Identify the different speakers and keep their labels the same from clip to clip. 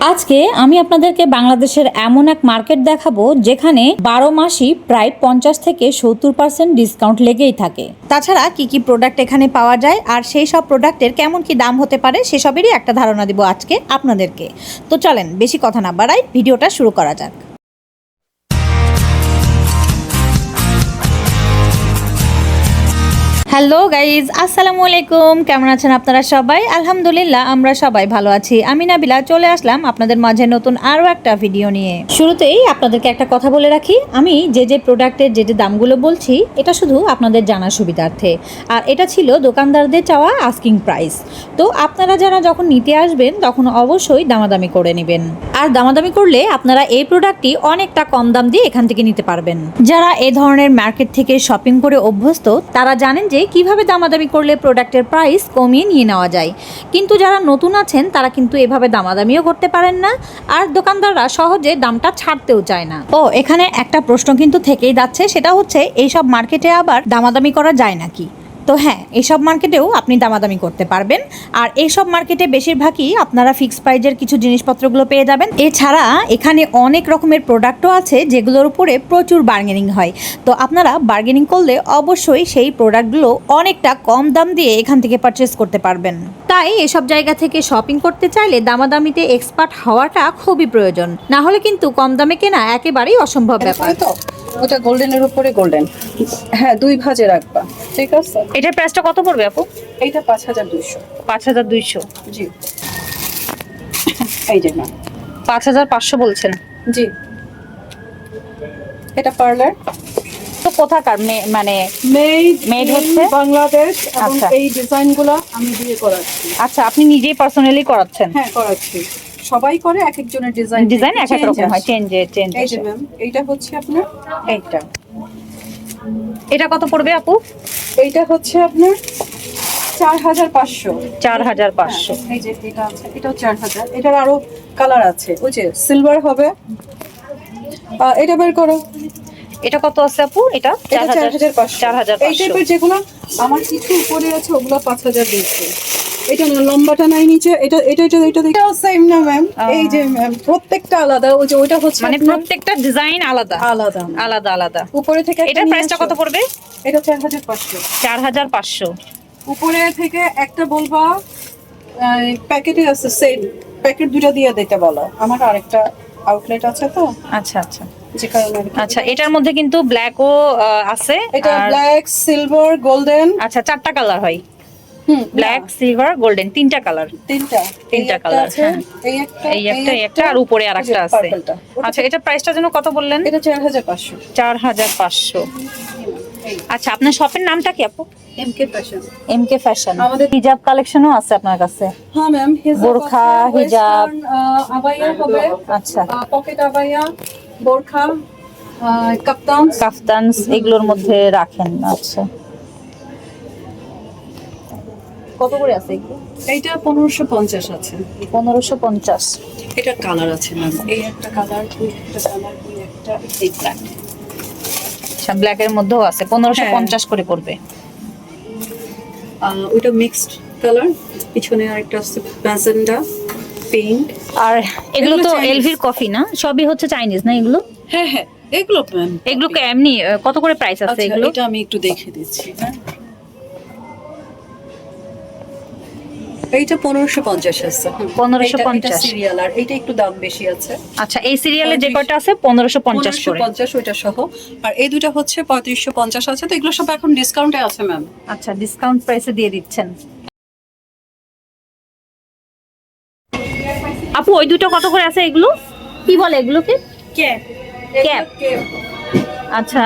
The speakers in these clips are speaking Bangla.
Speaker 1: আজকে আমি আপনাদেরকে বাংলাদেশের এমন এক মার্কেট দেখাবো যেখানে বারো মাসই প্রায় পঞ্চাশ থেকে সত্তর পার্সেন্ট ডিসকাউন্ট লেগেই থাকে। তাছাড়া কি কি প্রোডাক্ট এখানে পাওয়া যায় আর সেই সব প্রোডাক্টের কেমন কি দাম হতে পারে সেসবেরই একটা ধারণা দিব আজকে আপনাদেরকে। তো চলেন, বেশি কথা না বাড়াই, ভিডিওটা শুরু করা যাক। হ্যালো গাইজ, আসসালামু আলাইকুম। কেমন আছেন আপনারা সবাই? আলহামদুলিল্লাহ, আমরা সবাই ভালো আছি। আমি নাবিলা, চলে আসলাম আপনাদের মাঝে নতুন আরও একটা ভিডিও নিয়ে। শুরুতেই আপনাদেরকে একটা কথা বলে রাখি। আমি যে যে প্রোডাক্টের যে যে দামগুলো বলছি, এটা শুধু আপনাদের জানার সুবিধার্থে। আর এটা ছিল দোকানদারদের চাওয়া আস্কিং প্রাইস তো আপনারা যারা যখন নিতে আসবেন, তখন অবশ্যই দামাদামি করে নেবেন। আর দামাদামি করলে আপনারা এই প্রোডাক্টটি অনেকটা কম দাম দিয়ে এখান থেকে নিতে পারবেন। যারা এ ধরনের মার্কেট থেকে শপিং করে অভ্যস্ত, তারা জানেন যে কীভাবে দামাদামি করলে প্রোডাক্টের প্রাইস কমিয়ে নিয়ে নেওয়া যায়? কিন্তু যারা নতুন আছেন, তারা কিন্তু এভাবে দামাদামিও করতে পারেন না। আর দোকানদাররা সহজে দামটা ছাড়তেও চায় না। ও, এখানে একটা প্রশ্ন কিন্তু থেকেই যাচ্ছে, সেটা হচ্ছে, এইসব মার্কেটে আবার দামাদামি করা যায় নাকি? তো হ্যাঁ এইসব মার্কেটেও আপনি দামাদামি করতে পারবেন। আর এইসব মার্কেটে বেশিরভাগই আপনারা ফিক্স প্রাইজের কিছু জিনিসপত্রগুলো পেয়ে যাবেন। এছাড়া এখানে অনেক রকমের প্রোডাক্টও আছে যেগুলোর উপরে প্রচুর বার্গেনিং হয়। তো আপনারা বার্গেনিং করলে অবশ্যই সেই প্রোডাক্টগুলো অনেকটা কম দাম দিয়ে এখান থেকে পারচেস করতে পারবেন। তাই এসব জায়গা থেকে শপিং করতে চাইলে দামাদামিতে এক্সপার্ট হওয়াটা খুবই প্রয়োজন। না হলে কিন্তু কম দামে কেনা একেবারেই অসম্ভব ব্যাপার।
Speaker 2: তো? ওটা গোল্ডেনের উপরে গোল্ডেন। হ্যাঁ দুই ভাজে রাখবা ঠিক আছে?
Speaker 1: এটার প্রাইসটা কত পড়বে আপু?
Speaker 2: এইটা পাঁচ হাজার দুইশো।
Speaker 1: পাঁচ হাজার দুইশো।
Speaker 2: জি। এই যে ম্যাম
Speaker 1: পাঁচ হাজার পাঁচশো বলছেন।
Speaker 2: জি। এটা পার্লার।
Speaker 1: তো কোথাকার? মানে
Speaker 2: মেড
Speaker 1: Made হচ্ছে?
Speaker 2: বাংলাদেশ এবং
Speaker 1: আচ্ছা।
Speaker 2: এই ডিজাইনগুলো আমি দিয়ে করাচ্ছি।
Speaker 1: আচ্ছা আপনি নিজেই পার্সোনালি করাচ্ছেন?
Speaker 2: হ্যাঁ করাচ্ছি। সবাই করে এক একজনের ডিজাইন
Speaker 1: ডিজাইন এক এক রকম হয় চেঞ্জে চেঞ্জ
Speaker 2: এই যে ম্যাম এইটা হচ্ছে আপনার এইটা।
Speaker 1: এটা কত পড়বে আপু?
Speaker 2: এইটা হচ্ছে আপনার চার হাজার পাঁচশো।
Speaker 1: চার হাজার পাঁচশো।
Speaker 2: হ্যাঁ, এই যে এটা আছে এটাও চার হাজার। এটার আরও কালার আছে। ওই যে সিলভার হবে। এটা বের করো।
Speaker 1: এটা কত আছে আপু? এটা
Speaker 2: এটা চার হাজার পাঁচশো।
Speaker 1: চার হাজার
Speaker 2: এই টাইপের যেগুলো আমার কিছু উপরে আছে ওগুলো পাঁচ হাজার দিয়েছে। এটা না লম্বাটা নাই নিচে এটা এটা এটা এটা এটাও সেম না ম্যাম এই যে ম্যাম প্রত্যেকটা আলাদা ওই যে ওইটা হচ্ছে
Speaker 1: মানে প্রত্যেকটা ডিজাইন আলাদা।
Speaker 2: আলাদা।
Speaker 1: আলাদা আলাদা।
Speaker 2: উপরে থেকে নিয়ে
Speaker 1: প্রাইসটা কত পড়বে?
Speaker 2: এটা চার হাজার পাঁচশো।
Speaker 1: চার হাজার পাঁচশো।
Speaker 2: উপরে থেকে একটা বলবা প্যাকেটে আছে সেম প্যাকেট দুটো দিয়ে দিতে বলো। আমার আরেকটা আউটলেট আছে তো।
Speaker 1: আচ্ছা আচ্ছা। আচ্ছা এটার মধ্যে কিন্তু ব্ল্যাকও আছে।
Speaker 2: এটা ব্ল্যাক সিলভার গোল্ডেন
Speaker 1: আচ্ছা চারটা কালার হয়। ব্ল্যাক সিলভার গোল্ডেন তিনটা কালার
Speaker 2: তিনটা।
Speaker 1: তিনটা
Speaker 2: আছে,
Speaker 1: হ্যাঁ।
Speaker 2: এই একটা
Speaker 1: এই একটা আর উপরে আর একটা আছে। আচ্ছা এটা প্রাইসটা যেন কত বললেন?
Speaker 2: এটা চার হাজার পাঁচশো।
Speaker 1: চার হাজার পাঁচশো। আচ্ছা আপনার শপের নামটা কি আপু?
Speaker 2: ফ্যাশন আমাদের-
Speaker 1: হিজাব কালেকশনও আছে আপনার কাছে?
Speaker 2: হ্যাঁ ম্যাম
Speaker 1: বোরখা, হিজাব।
Speaker 2: হবে
Speaker 1: আচ্ছা।
Speaker 2: পকেট আবাইয়া বোরখা কাপ্তান
Speaker 1: কাফতানস এগুলোর মধ্যে রাখেন আচ্ছা। কত করে আছে
Speaker 2: এইটা পনেরোশো পঞ্চাশ আছে।
Speaker 1: পনেরোশো পঞ্চাশ।
Speaker 2: এটা কালার আছে ম্যাম। এই একটা কালার ওই একটা কালার ওই একটা এই ব্ল্যাক
Speaker 1: আচ্ছা ব্ল্যাকের মধ্যেও আছে পনেরোশো
Speaker 2: হ্যাঁ।
Speaker 1: পঞ্চাশ করে পড়বে।
Speaker 2: ওইটা মিক্সড কালার পিছনে আরেকটা আছে পিঙ্ক
Speaker 1: আর এগুলো তো এলভির কফি না? সবই হচ্ছে চাইনিজ না এগুলো?
Speaker 2: হ্যাঁ হ্যাঁ এগুলো
Speaker 1: এগুলো এমনি কত করে প্রাইস আছে
Speaker 2: আচ্ছা
Speaker 1: এগুলো?
Speaker 2: এটা আমি একটু দেখে দিচ্ছি হ্যাঁ। এইটা পনেরোশো পঞ্চাশ আছে।
Speaker 1: 1550
Speaker 2: সিরিয়াল আর এইটা একটু দাম বেশি আছে।
Speaker 1: আচ্ছা এই সিরিয়ালে যে কয়টা আছে? পনেরোশো পঞ্চাশ
Speaker 2: পঞ্চাশ ওইটা সহ। আর এই দুটো হচ্ছে পঁয়ত্রিশশো পঞ্চাশ আছে। তো এগুলো সব এখন ডিসকাউন্টে আছে ম্যাম
Speaker 1: আচ্ছা ডিসকাউন্ট প্রাইসে দিয়ে দিচ্ছেন। আপু ওই দুটো কত করে আছে এগুলো? কি বলে এগুলোকে?
Speaker 2: Cap
Speaker 1: Cap। আচ্ছা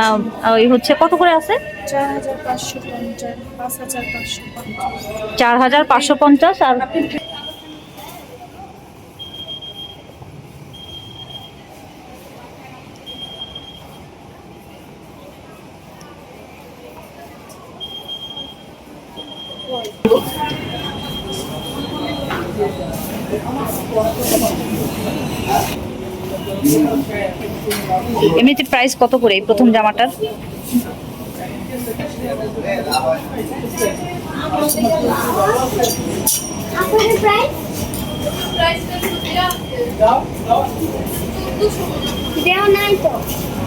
Speaker 1: ওই হচ্ছে কত করে আছে?
Speaker 2: চার হাজার পাঁচশো পঞ্চাশ পাঁচ হাজার পাঁচশো
Speaker 1: চার হাজার পাঁচশো পঞ্চাশ আর এমনিতে প্রাইস কত করে এই প্রথম জামাটার?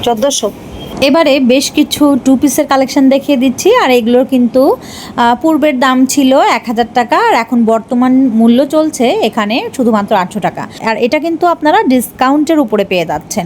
Speaker 1: চোদ্দোশো। এবারে বেশ কিছু টু পিসের কালেকশন দেখিয়ে দিচ্ছি, আর এগুলোর কিন্তু পূর্বের দাম ছিল এক হাজার টাকা, আর এখন বর্তমান মূল্য চলছে এখানে শুধুমাত্র আটশো টাকা। আর এটা কিন্তু আপনারা ডিসকাউন্টের উপরে পেয়ে যাচ্ছেন।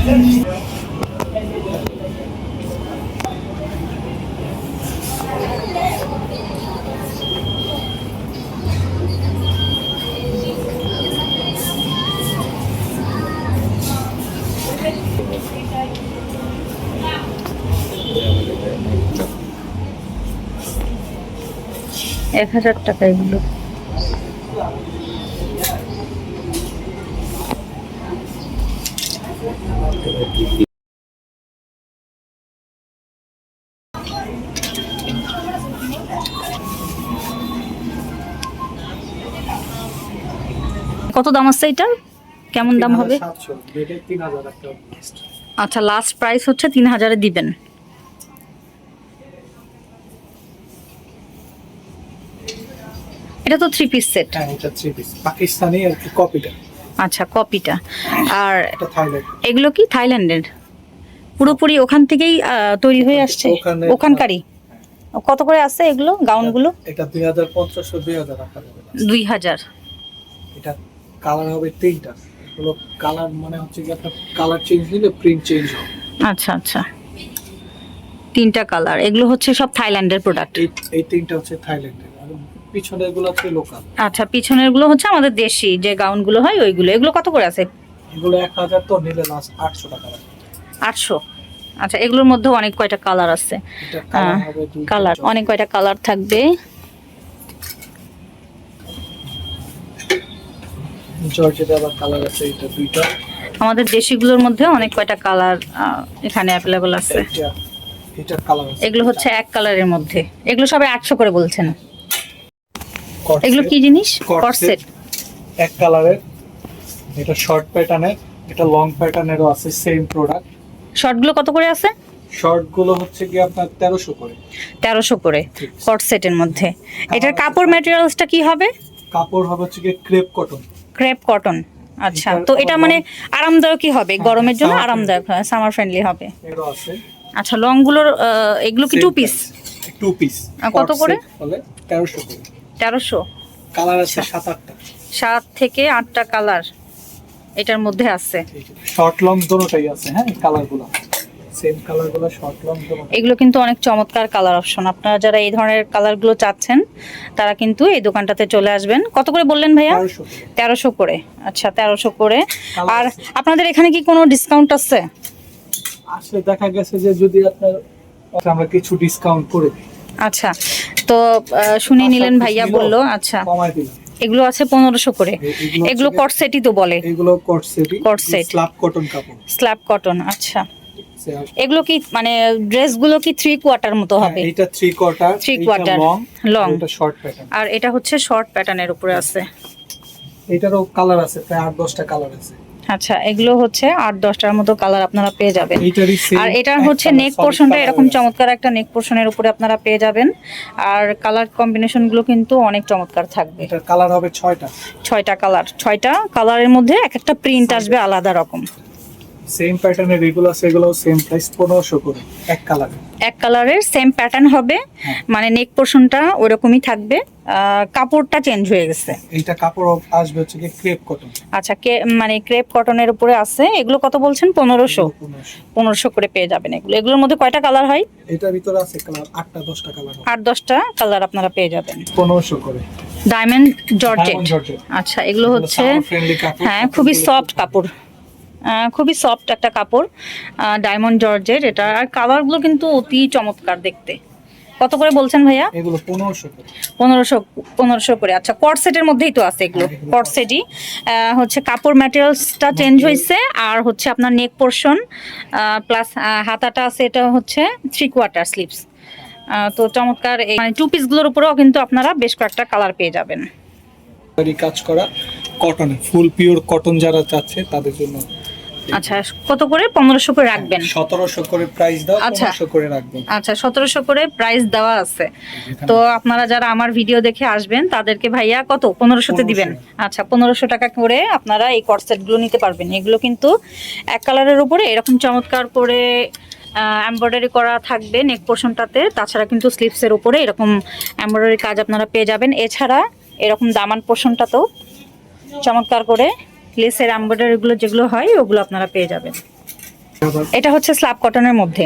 Speaker 1: এক হাজার টাকা এগুলো। কত দাম আছে এটা? কেমন দাম হবে? আচ্ছা লাস্ট প্রাইস হচ্ছে তিন হাজারে দিবেন। এটা তো থ্রি পিস সেট
Speaker 3: হ্যাঁ এটা থ্রি পিস পাকিস্তানি আর কি কপিটা।
Speaker 1: আচ্ছা কপিটা। আর এগুলো কি থাইল্যান্ডের? পুরোপুরি ওখান থেকেই তৈরি হয়ে আসছে? ওখানকারই? কত করে আছে এগুলো গাউনগুলো?
Speaker 3: এটা দুই হাজার পঞ্চাশশো দুই হাজার।
Speaker 1: দুই হাজার।
Speaker 3: এটা কালার হবে তিনটা। এগুলো কালার মানে হচ্ছে কি আপনার কালার চেঞ্জ নিলে প্রিন্ট চেঞ্জ হবে।
Speaker 1: আচ্ছা আচ্ছা। তিনটা কালার এগুলো হচ্ছে সব থাইল্যান্ডের প্রোডাক্ট
Speaker 3: এই তিনটা হচ্ছে থাইল্যান্ডের। আর পিছনে এগুলো হচ্ছে লোকাল
Speaker 1: আচ্ছা পিছনেরগুলো হচ্ছে আমাদের দেশি। যে গাউনগুলো হয় ওইগুলো। এগুলো কত করে আছে?
Speaker 3: এগুলো এক হাজার তো নিলে লাস্ট আটশো টাকা লাগবে।
Speaker 1: আটশো? আচ্ছা এগুলোর মধ্যে অনেক কয়টা কালার আছে।
Speaker 3: কালার।
Speaker 1: অনেক কয়টা কালার থাকবে?
Speaker 3: জর্জেট আবার কালার আছে এটা দুইটা।
Speaker 1: আমাদের দেশিগুলোর মধ্যে অনেক কয়টা কালার এখানে অ্যাভেলেবল আছে?
Speaker 3: এটা এটা কালার
Speaker 1: এগুলো হচ্ছে এক কালারের মধ্যে। এগুলো সবাই আটশো করে বলছেন এগুলো কি জিনিস। করসেট
Speaker 3: এক কালারের এটা শর্ট প্যাটার্নের এটা লং প্যাটার্নেরও আছে সেম প্রোডাক্ট
Speaker 1: শর্টগুলো কত করে আছে?
Speaker 3: শর্টগুলো হচ্ছে কি আপনার তেরোশো করে।
Speaker 1: তেরোশো করে
Speaker 3: ঠিক।
Speaker 1: কটসেটের মধ্যে। এটার কাপড় ম্যাটেরিয়ালসটা কি হবে?
Speaker 3: কাপড় হবে হচ্ছে কি ক্রেপ কটন
Speaker 1: ক্রেপ কটন। আচ্ছা তো এটা মানে আরামদায়কই হবে।
Speaker 3: হ্যাঁ,
Speaker 1: গরমের জন্য আরামদায়ক সামার ফ্রেন্ডলি হবে। আচ্ছা লংগুলোর এগুলো কি টু পিস
Speaker 3: টু পিস
Speaker 1: কত করে?
Speaker 3: বলে তেরোশো করে।
Speaker 1: তেরোশো।
Speaker 3: কালার আছে
Speaker 1: আচ্ছা।
Speaker 3: সাত আটটা।
Speaker 1: সাত থেকে আটটা কালার এটার মধ্যে আছে।
Speaker 3: শর্ট লং দোনোটাই আছে হ্যাঁ কালারগুলো। সেম কালার শর্ট লং
Speaker 1: এগুলো কিন্তু অনেক চমৎকার কালার অপশন আপনারা যারা এই ধরনের কালারগুলো চাচ্ছেন তারা কিন্তু এই দোকানটাতে চলে আসবেন। কত করে বললেন ভাইয়া?
Speaker 3: তেরোশো করে।
Speaker 1: আচ্ছা তেরোশো করে। আর আপনাদের এখানে কি কোনো ডিসকাউন্ট আছে?
Speaker 3: আসলে দেখা গেছে যে যদি আপনার আমরা কিছু ডিসকাউন্ট করে দিই।
Speaker 1: আচ্ছা তো শুনে নিলেন ভাইয়া বলল আচ্ছা। এগুলো আছে পনেরোশো করে।
Speaker 3: এগুলো
Speaker 1: এগুলো
Speaker 3: হচ্ছে
Speaker 1: কট সেটই তো বলে।
Speaker 3: এগুলো কট সেট স্ল্যাব কটন কাপড়।
Speaker 1: স্ল্যাব কটন আচ্ছা। এগুলো কি মানে ড্রেসগুলো কি থ্রি কোয়ার্টার মতো
Speaker 3: হ্যাঁ,
Speaker 1: হবে?
Speaker 3: এটা three quarter
Speaker 1: Three quarter,
Speaker 3: long. এটা শর্ট প্যাটার্ন
Speaker 1: আর এটা হচ্ছে শর্ট প্যাটার্নের উপরে আছে।
Speaker 3: এটারও কালার আছে প্রায় আট দশটা কালার আছে।
Speaker 1: আচ্ছা এগুলো হচ্ছে আট দশটার মতো কালার আপনারা পেয়ে যাবেন। আর এটার হচ্ছে নেক পোর্শনটা এরকম চমৎকার একটা নেক পোর্শনের উপরে আপনারা পেয়ে যাবেন। আর কালার কম্বিনেশনগুলো কিন্তু অনেক চমৎকার থাকবে।
Speaker 3: কালার হবে ছয়টা।
Speaker 1: ছয়টা কালার ছয়টা কালারের মধ্যে এক একটা প্রিন্ট আসবে আলাদা রকম।
Speaker 3: সেম প্যাটার্নের রেগুলার সেগুলো সেম প্রাইস পনেরোশো করে এক কালার
Speaker 1: এক কালারের সেম প্যাটার্ন হবে মানে নেক পোর্শনটা ওরকমই থাকবে। কাপড়টা চেঞ্জ হয়ে গেছে।
Speaker 3: এইটা কাপড় আসবে হচ্ছে কি ক্রেপ কটন
Speaker 1: আচ্ছা কে মানে ক্রেপ কটনের উপরে আছে এগুলো কত বলছেন? পনেরোশো।
Speaker 3: পনেরোশো।
Speaker 1: পনেরোশো করে পেয়ে যাবেন এগুলো। এগুলোর মধ্যে কয়টা কালার হয়?
Speaker 3: এটার ভিতরে আছে কালার আটটা দশটা কালার
Speaker 1: আট দশটা কালার আপনারা পেয়ে যাবেন।
Speaker 3: পনেরোশো করে।
Speaker 1: ডায়মন্ড জর্জেট আচ্ছা এগুলো হচ্ছে হ্যাঁ খুবই সফট কাপড়। খুবই সফট একটা কাপড় ডায়মন্ড জর্জের এটা আর কালারগুলো কিন্তু অতি চমৎকার দেখতে। কত করে বলছেন ভাইয়া?
Speaker 3: এগুলো
Speaker 1: পনেরোশো পনেরোশো করে। আচ্ছা কট সেটের মধ্যেই তো আছে এগুলো কট সেটই হচ্ছে কাপড় ম্যাটেরিয়ালসটা চেঞ্জ হয়েছে আর হচ্ছে আপনার নেক পোর্শন প্লাস হাতাটা আছে এটা হচ্ছে থ্রি কোয়ার্টার স্লিপস তো চমৎকার এই মানে টু পিসগুলোর উপরেও কিন্তু আপনারা বেশ কয়েকটা কালার পেয়ে যাবেন।
Speaker 3: কাজ করা কটনে ফুল পিওর কটন যারা চাচ্ছে তাদের জন্য
Speaker 1: আচ্ছা কত করে? পনেরোশো করে রাখবেন।
Speaker 3: সতেরোশো করে প্রাইস দাও
Speaker 1: আচ্ছা।
Speaker 3: করে রাখবেন।
Speaker 1: আচ্ছা সতেরোশো করে প্রাইস দেওয়া আছে। তো আপনারা যারা আমার ভিডিও দেখে আসবেন তাদেরকে ভাইয়া কত? পনেরোশোতে দিবেন। আচ্ছা পনেরোশো টাকা করে আপনারা এই কটসেটগুলো নিতে পারবেন। এগুলো কিন্তু এক কালারের উপরে এরকম চমৎকার করে এমব্রয়ডারি করা থাকবে নেক পোর্শনটাতে তাছাড়া কিন্তু স্লিপসের উপরে এরকম এমব্রয়ডারি কাজ আপনারা পেয়ে যাবেন। এছাড়া এরকম দামান পোর্শনটাতেও চমৎকার করে লেসের এমব্রয়ডারিগুলো যেগুলো হয় ওগুলো আপনারা পেয়ে যাবেন। এটা হচ্ছে স্ল্যাব কটনের মধ্যে।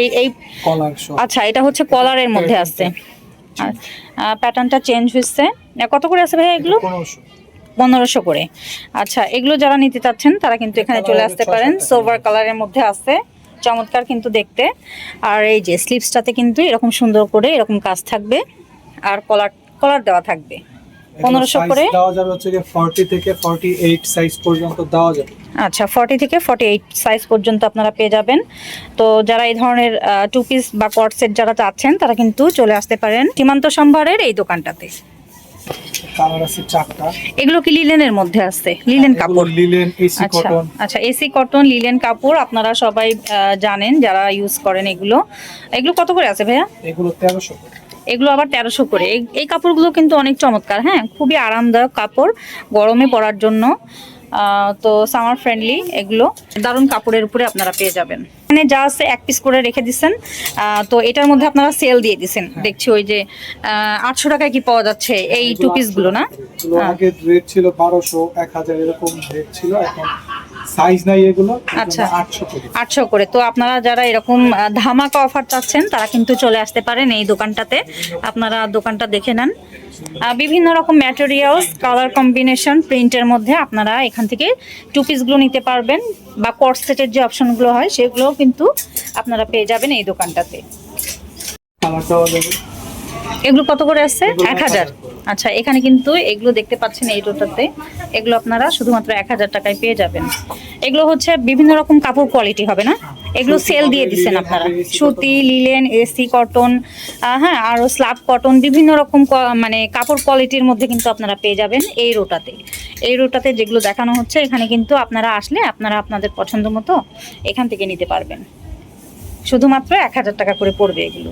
Speaker 1: এই এই আচ্ছা এটা হচ্ছে কলারের মধ্যে আছে আর প্যাটার্নটা চেঞ্জ হচ্ছে কত করে আছে ভাই এগুলো?
Speaker 3: পনেরোশো।
Speaker 1: পনেরোশো করে। আচ্ছা এগুলো যারা নিতে চাচ্ছেন তারা কিন্তু এখানে চলে আসতে পারেন। সোভার কালারের মধ্যে আছে। চমৎকার কিন্তু দেখতে। আর এই যে স্লিপসটাতে কিন্তু এরকম সুন্দর করে এরকম কাজ থাকবে। আর কলার কলার দেওয়া থাকবে। পনেরোশো করে?
Speaker 3: দেওয়া যাবে হচ্ছে ফর্টি থেকে সাইজ পর্যন্ত দেওয়া যাবে।
Speaker 1: আচ্ছা থেকে সাইজ পর্যন্ত আপনারা পেয়ে যাবেন। তো যারা এই ধরনের টু পিস বা কট সেট যারা চাচ্ছেন তারা কিন্তু চলে আসতে পারেন সীমান্ত সম্ভারের এই দোকানটাতে। এগুলো কি লিলেনের মধ্যে আছে? লিলেন কাপড়।
Speaker 3: লিলেন এসি
Speaker 1: আচ্ছা
Speaker 3: কটন
Speaker 1: আচ্ছা এসি কটন লিলেন কাপড় আপনারা সবাই জানেন যারা ইউজ করেন এগুলো। এগুলো কত করে আছে ভাইয়া?
Speaker 3: এগুলো
Speaker 1: এগুলো আবার তেরোশো করে। এই- কাপড়গুলো কিন্তু অনেক চমৎকার হ্যাঁ? খুবই আরামদায়ক কাপড়, গরমে পরার জন্য। তো সামার ফ্রেন্ডলি এগুলো। দারুণ কাপড়ের উপরে আপনারা পেয়ে যাবেন। এখানে যা আছে এক পিস করে রেখে দিচ্ছেন। তো এটার মধ্যে আপনারা সেল দিয়ে দিচ্ছেন। দেখছি ওই যে আটশো টাকায় কি পাওয়া যাচ্ছে এই টু পিসগুলো না?
Speaker 3: আগে রেট ছিল বারোশো, এক হাজার এরকম রেট ছিল, এখন সাইজ নাই এগুলো
Speaker 1: আচ্ছা।
Speaker 3: আটশো করে।
Speaker 1: তো আপনারা যারা এরকম ধামাকা অফার চাচ্ছেন তারা কিন্তু চলে আসতে পারেন এই দোকানটাতে। আপনারা দোকানটা দেখে নেন। বিভিন্ন রকম ম্যাটেরিয়ালস কালার কম্বিনেশন প্রিন্টের মধ্যে আপনারা এখান থেকে টু পিসগুলো নিতে পারবেন বা কট সেটের যে অপশনগুলো হয় সেগুলোও কিন্তু আপনারা পেয়ে যাবেন এই দোকানটাতে। এগুলো কত করে আসছে? এক হাজার। আচ্ছা এখানে কিন্তু এগুলো দেখতে পাচ্ছেন এই রোটাতে এগুলো আপনারা শুধুমাত্র এক হাজার টাকায় পেয়ে যাবেন। এগুলো হচ্ছে বিভিন্ন রকম কাপড় কোয়ালিটি হবে না? এগুলো সেল দিয়ে দিচ্ছেন আপনারা। সুতি লিলেন এসি কটন হ্যাঁ আরও স্লাব কটন বিভিন্ন রকম মানে কাপড় কোয়ালিটির মধ্যে কিন্তু আপনারা পেয়ে যাবেন এই রোটাতে এই রোটাতে যেগুলো দেখানো হচ্ছে এখানে কিন্তু আপনারা আসলে আপনারা আপনাদের পছন্দ মতো এখান থেকে নিতে পারবেন। শুধুমাত্র এক হাজার টাকা করে পড়বে এগুলো।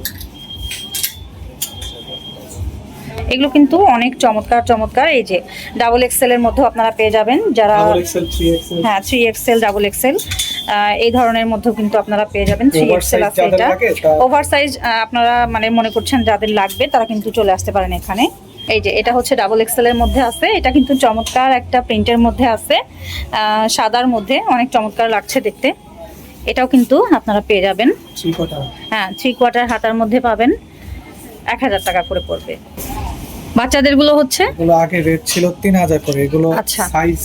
Speaker 1: এগুলো কিন্তু অনেক চমৎকার চমৎকার। এই যে ডাবল এক্সেল এর মধ্যেও আপনারা পেয়ে যাবেন। যারা হ্যাঁ থ্রি এক্সেল ডাবল এক্সেল এই ধরনের মধ্যেও কিন্তু আপনারা পেয়ে যাবেন থ্রি এক্সেল আছে এটা। ওভার সাইজ আপনারা মানে মনে করছেন যাদের লাগবে তারা কিন্তু চলে আসতে পারেন এখানে। এই যে এটা হচ্ছে ডাবল এক্সেলের মধ্যে আছে। এটা কিন্তু চমৎকার একটা প্রিন্টের মধ্যে আছে। সাদার মধ্যে অনেক চমৎকার লাগছে দেখতে। এটাও কিন্তু আপনারা পেয়ে যাবেন। হ্যাঁ থ্রি কোয়ার্টার হাতার মধ্যে পাবেন। এক হাজার টাকা করে পড়বে। বাচ্চাদেরগুলো হচ্ছে?
Speaker 3: এগুলো আগে রেট ছিল তিন হাজার করে। এগুলো
Speaker 1: আচ্ছা।
Speaker 3: সাইজ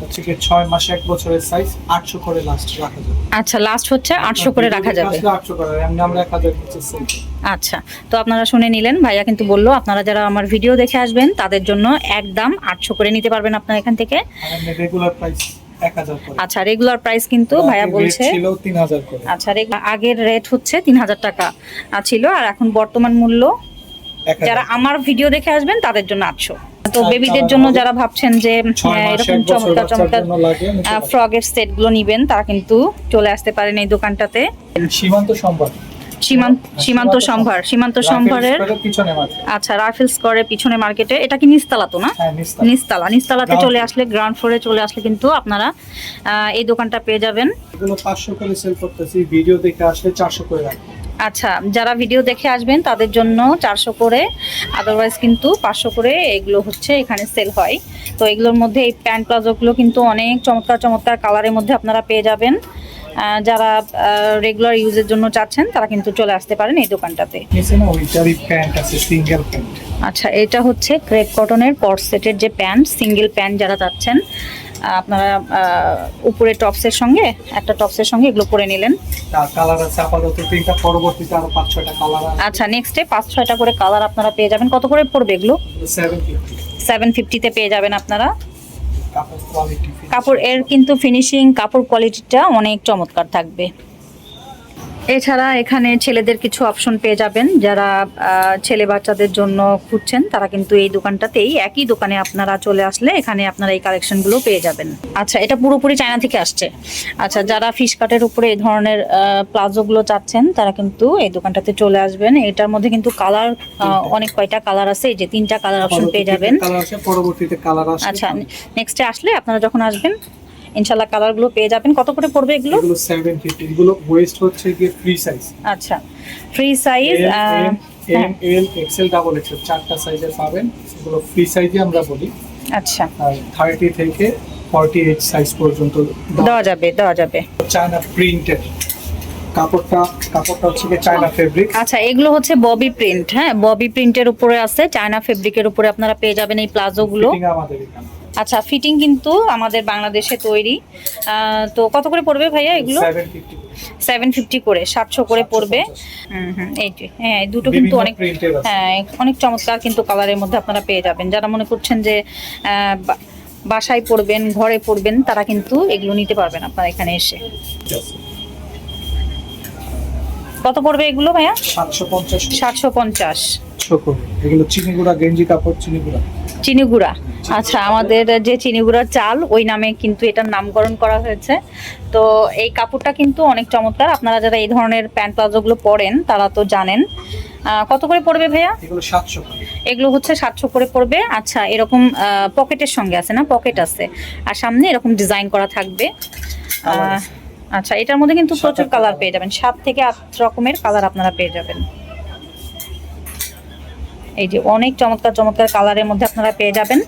Speaker 3: হচ্ছে কি ছয় মাস এক বছরের সাইজ আটশো করে লাস্ট রাখা যাবে।
Speaker 1: আচ্ছা লাস্ট হচ্ছে আটশো করে রাখা যাবে।
Speaker 3: আটশো করে এমনি আমরা এক হাজার সেল
Speaker 1: আচ্ছা তো আপনারা শুনে নিলেন ভাইয়া কিন্তু বলল আপনারা যারা আমার ভিডিও দেখে আসবেন তাদের জন্য একদম আটশো করে নিতে পারবেন আপনারা এখান থেকে।
Speaker 3: রেগুলার প্রাইস
Speaker 1: আচ্ছা রেগুলার প্রাইস কিন্তু ভাইয়া বলছে আচ্ছা আগের রেট হচ্ছে তিন হাজার টাকা ছিল। আর এখন বর্তমান মূল্য যারা আমার ভিডিও দেখে আসবেন তাদের জন্য আটশো। তো বেবিদের জন্য যারা ভাবছেন যে এরকম চমৎকার চমৎকার। ফ্রগের সেটগুলো নিবেন তারা কিন্তু চলে আসতে পারেন এই দোকানটাতে।
Speaker 3: সীমান্ত সম্ভার।
Speaker 1: সীমান্ত সীমান্ত সম্ভার। সীমান্ত সম্ভারের আচ্ছা রাইফেল স্কোয়ারের পিছনে মার্কেটে। এটা কি নিস্তালা তো না?
Speaker 3: হ্যাঁ
Speaker 1: নিস্তালা। নিস্তালাতে চলে আসলে গ্রাউন্ড ফ্লোরে চলে আসলে কিন্তু আপনারা এই দোকানটা পেয়ে যাবেন।
Speaker 3: এগুলো পাঁচশো করে সেল করতেছি। ভিডিও দেখে আসলে চারশো করে রাখি
Speaker 1: আচ্ছা যারা ভিডিও দেখে আসবেন তাদের জন্য চারশো করে আদারওয়াইজ কিন্তু পাঁচশো করে এগুলো হচ্ছে এখানে সেল হয়। তো এগুলোর মধ্যে এই প্যান্ট প্লাজোগুলো কিন্তু অনেক চমৎকার চমৎকার কালারের মধ্যে আপনারা পেয়ে যাবেন। যারা রেগুলার ইউজের জন্য চাচ্ছেন তারা কিন্তু চলে আসতে পারেন এই দোকানটাতে। আচ্ছা এটা হচ্ছে ক্রেপ কটনের পট সেটের যে প্যান্ট সিঙ্গেল প্যান্ট যারা চাচ্ছেন আপনারা উপরে টপসের সঙ্গে একটা টপসের সঙ্গে এগুলো পরে নিলেন।
Speaker 3: কালার আছে আপাতত তিনটা পরবর্তীতে আরও পাঁচ ছয়টা কালার আছে।
Speaker 1: আচ্ছা নেক্সটে পাঁচ ছয়টা করে কালার আপনারা পেয়ে যাবেন। কত করে পড়বে এগুলো?
Speaker 3: সেভেন ফিফটি
Speaker 1: সেভেন ফিফটিতে পেয়ে যাবেন আপনারা।
Speaker 3: কাপড়
Speaker 1: এর কিন্তু ফিনিশিং কাপড় কোয়ালিটিটা অনেক চমৎকার থাকবে। এছাড়া এখানে ছেলেদের কিছু অপশন পেয়ে যাবেন। যারা ছেলে বাচ্চাদের জন্য খুঁজছেন তারা কিন্তু এই দোকানটাতেই একই দোকানে আপনারা চলে আসলে এখানে আপনারা এই কালেকশনগুলো পেয়ে যাবেন। আচ্ছা এটা পুরোপুরি চায়না থেকে আসছে। আচ্ছা যারা ফিশ কাটের উপরে এই ধরনের প্লাজোগুলো চাচ্ছেন তারা কিন্তু এই দোকানটাতে চলে আসবেন। এটার মধ্যে কিন্তু কালার অনেক কয়টা কালার আছে এই যে তিনটা কালার অপশন পেয়ে যাবেন। আচ্ছা নেক্সটে আসলে আপনারা যখন আসবেন ইনশাল্লাহ কালারগুলো পেয়ে যাবেন। কত করে পড়বে এগুলো?
Speaker 3: এগুলো সেভেন ফিফটি এগুলো ওয়েস্ট হচ্ছে গিয়ে ফ্রি সাইজ
Speaker 1: আচ্ছা free size.
Speaker 3: M L XL double XL চারটা সাইজে পাবেন। এগুলো ফ্রি সাইজে আমরা বলি।
Speaker 1: আচ্ছা।
Speaker 3: আর থার্টি থেকে ফর্টি এইট সাইজ পর্যন্ত
Speaker 1: দেওয়া যাবে দেওয়া যাবে।
Speaker 3: চায়না প্রিন্টের কাপড়টা কাপড়টা হচ্ছে গিয়ে চায়না ফেব্রিক
Speaker 1: আচ্ছা এগুলো হচ্ছে ববি প্রিন্ট হ্যাঁ? ববি প্রিন্টের উপরে আছে চায়না ফেব্রিকের উপরে আপনারা পেয়ে যাবেন এই প্লাজোগুলো।
Speaker 3: আমাদের এখানে।
Speaker 1: আচ্ছা ফিটিং কিন্তু আমাদের বাংলাদেশে তৈরি। তো কত করে পড়বে ভাইয়া এগুলো?
Speaker 3: সেভেন ফিফটি
Speaker 1: করে। সাতশো করে পড়বে। হুম হুম এই হ্যাঁ দুটো কিন্তু অনেক হ্যাঁ অনেক চমৎকার কিন্তু কালারের মধ্যে আপনারা পেয়ে যাবেন। যারা মনে করছেন যে বাসায় পড়বেন ঘরে পড়বেন তারা কিন্তু এগুলো নিতে পারবেন আপনারা এখানে এসে। কত পড়বে এগুলো ভাইয়া?
Speaker 3: সাতশো পঞ্চাশ।
Speaker 1: সাতশো পঞ্চাশ।
Speaker 3: করে এগুলো চিনিগুড়া গেঞ্জি কাপড় চিনিগুড়া
Speaker 1: চিনিগুড়া আচ্ছা আমাদের যে চিনিগুড়ার চাল ওই নামে কিন্তু এটার নামকরণ করা হয়েছে। তো এই কাপড়টা কিন্তু অনেক চমৎকার। আপনারা যারা এই ধরনের প্যান্ট প্লাজোগুলো পরেন তারা তো জানেন। কত করে পড়বে ভাইয়া?
Speaker 3: এগুলো সাতশো
Speaker 1: এগুলো হচ্ছে সাতশো করে পড়বে। আচ্ছা এরকম পকেটের সঙ্গে আছে না? পকেট আছে। আর সামনে এরকম ডিজাইন করা থাকবে। আচ্ছা এটার মধ্যে কিন্তু প্রচুর কালার পেয়ে যাবেন। সাত থেকে আট রকমের কালার আপনারা পেয়ে যাবেন। এই যে অনেক চমৎকার চমৎকার কালারের মধ্যে আপনারা পেয়ে যাবেন।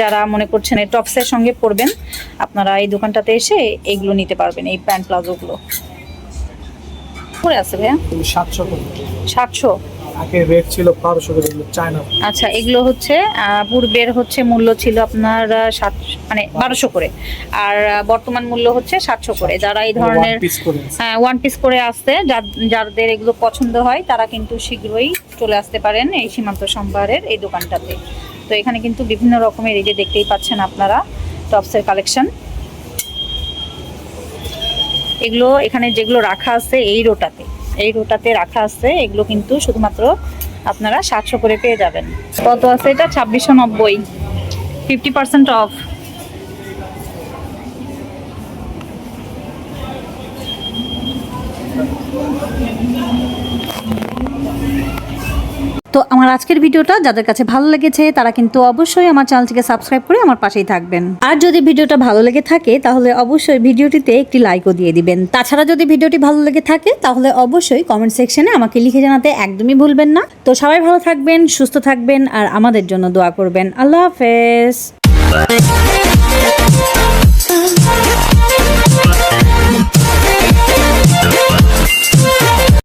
Speaker 1: যারা মনে করছেন এই টপসের সঙ্গে পরবেন আপনারা এই দোকানটাতে এসে এইগুলো নিতে পারবেন এই প্যান্ট প্লাজোগুলো করে আছে ভাইয়া?
Speaker 3: সাতশো
Speaker 1: সাতশো?
Speaker 3: আগে রেট ছিল বারোশো করে চায়না।
Speaker 1: আচ্ছা এগুলো হচ্ছে পূর্বের হচ্ছে মূল্য ছিল আপনার আহ, সাত মানে বারোশো করে। আর বর্তমান মূল্য হচ্ছে সাতশো করে। যারা এই ধরনের। ওয়ান পিস করে আসতে যার- যাদের এগুলো পছন্দ হয় তারা কিন্তু শীঘ্রই চলে আসতে পারেন এই সীমান্ত সম্ভারের এই দোকানটাতে। তো এখানে কিন্তু বিভিন্ন রকমের এই যে দেখতেই পাচ্ছেন আপনারা টপসের কালেকশন এগুলো এখানে যেগুলো রাখা আছে এই রোটাতে এই রোটাতে রাখা আছে এগুলো কিন্তু শুধুমাত্র আপনারা সাতশো করে পেয়ে যাবেন। কত আছে এটা? ছাব্বিশশো নব্বই। ফিফটি পার্সেন্ট অফ তো আমার আজকের ভিডিওটা যাদের কাছে ভালো লেগেছে, তারা কিন্তু অবশ্যই আমার চ্যানেলটিকে সাবস্ক্রাইব করে আমার পাশেই থাকবেন। আর যদি ভিডিওটা ভালো লেগে থাকে, তাহলে অবশ্যই ভিডিওটিতে একটি লাইকও দিয়ে দিবেন। তাছাড়া যদি ভিডিওটি ভালো লেগে থাকে, তাহলে অবশ্যই কমেন্ট সেকশনে আমাকে লিখে জানাতে একদমই ভুলবেন না। তো সবাই ভালো থাকবেন, সুস্থ থাকবেন, আর আমাদের জন্য দোয়া করবেন। আল্লাহ হাফেজ।